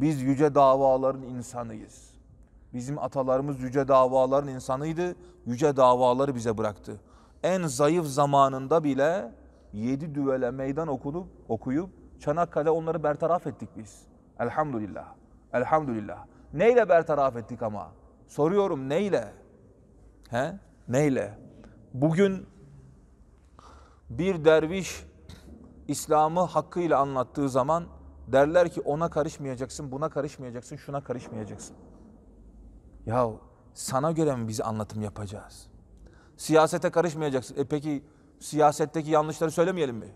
Biz yüce davaların insanıyız. Bizim atalarımız yüce davaların insanıydı. Yüce davaları bize bıraktı. En zayıf zamanında bile yedi düvele meydan okunup okuyup Çanakkale onları bertaraf ettik biz. Elhamdülillah. Elhamdülillah. Neyle bertaraf ettik ama? Soruyorum neyle? He? Neyle? Bugün bir derviş İslam'ı hakkıyla anlattığı zaman derler ki ona karışmayacaksın, buna karışmayacaksın, şuna karışmayacaksın. Ya sana göre mi biz anlatım yapacağız? Siyasete karışmayacaksın. E peki siyasetteki yanlışları söylemeyelim mi?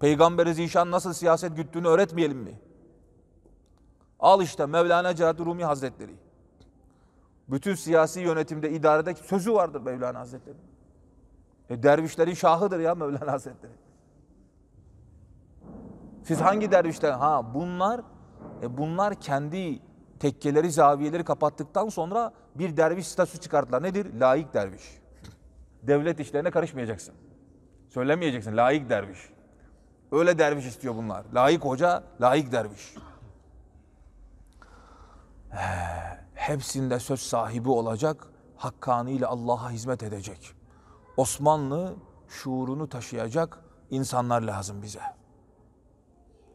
Peygamberi Zişan nasıl siyaset güttüğünü öğretmeyelim mi? Al işte Mevlana Celal Rumi Hazretleri. Bütün siyasi yönetimde, idarede sözü vardır Mevlana Hazretleri. E dervişlerin şahıdır ya Mevlana Hazretleri. Siz hangi dervişler? Ha bunlar e bunlar kendi tekkeleri, zaviyeleri kapattıktan sonra bir derviş statüsü çıkarttılar. Nedir? Laik derviş. Devlet işlerine karışmayacaksın. Söylemeyeceksin. Laik derviş. Öyle derviş istiyor bunlar. Laik hoca, laik derviş. He, hepsinde söz sahibi olacak, hakkaniyle Allah'a hizmet edecek. Osmanlı şuurunu taşıyacak insanlar lazım bize.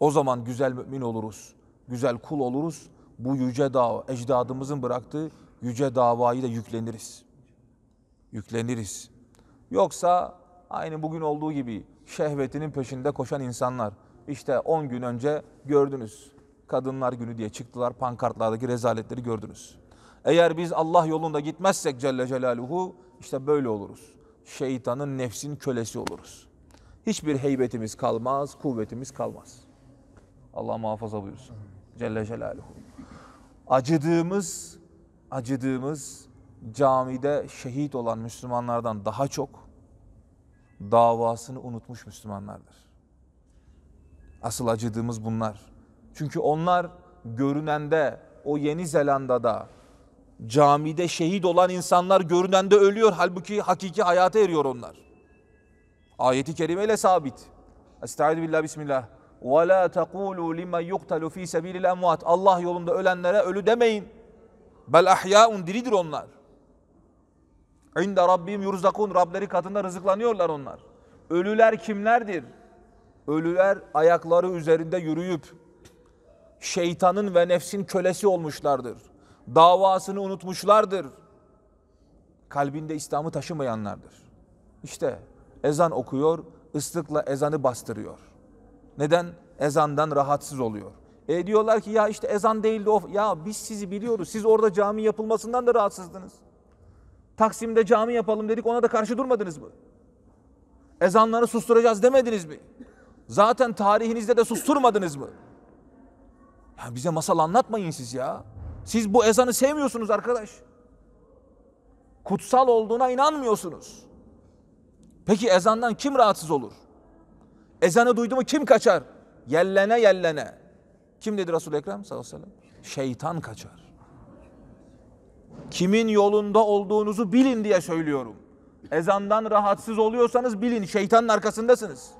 O zaman güzel mümin oluruz, güzel kul oluruz. Bu yüce dava, ecdadımızın bıraktığı yüce davayı da yükleniriz. Yükleniriz. Yoksa aynı bugün olduğu gibi şehvetinin peşinde koşan insanlar. İşte 10 gün önce gördünüz. Kadınlar günü diye çıktılar pankartlardaki rezaletleri gördünüz. Eğer biz Allah yolunda gitmezsek Celle Celaluhu işte böyle oluruz. Şeytanın nefsin kölesi oluruz. Hiçbir heybetimiz kalmaz, kuvvetimiz kalmaz. Allah muhafaza buyursun. Celle Celaluhu. Acıdığımız, acıdığımız camide şehit olan Müslümanlardan daha çok davasını unutmuş Müslümanlardır. Asıl acıdığımız bunlar. Çünkü onlar görünende o Yeni Zelanda'da camide şehit olan insanlar görünende ölüyor. Halbuki hakiki hayata eriyor onlar. Ayeti kerimeyle sabit. Estaizu billah bismillah. Ve la tekulu limen yuqtalu fi sebilil emvat. Allah yolunda ölenlere ölü demeyin. Bel ahyaun diridir onlar. İnde Rabbim yurzakun. Rableri katında rızıklanıyorlar onlar. Ölüler kimlerdir? Ölüler ayakları üzerinde yürüyüp şeytanın ve nefsin kölesi olmuşlardır. Davasını unutmuşlardır. Kalbinde İslam'ı taşımayanlardır. İşte ezan okuyor, ıslıkla ezanı bastırıyor. Neden? Ezandan rahatsız oluyor. E diyorlar ki ya işte ezan değildi o. Ya biz sizi biliyoruz. Siz orada cami yapılmasından da rahatsızdınız. Taksim'de cami yapalım dedik ona da karşı durmadınız mı? Ezanları susturacağız demediniz mi? Zaten tarihinizde de susturmadınız mı? Ya bize masal anlatmayın siz ya. Siz bu ezanı sevmiyorsunuz arkadaş. Kutsal olduğuna inanmıyorsunuz. Peki ezandan kim rahatsız olur? Ezanı duydu mu kim kaçar? Yellene yellene. Kim dedi Resul-i Ekrem sallallahu aleyhi ve sellem? Şeytan kaçar. Kimin yolunda olduğunuzu bilin diye söylüyorum. Ezandan rahatsız oluyorsanız bilin şeytanın arkasındasınız.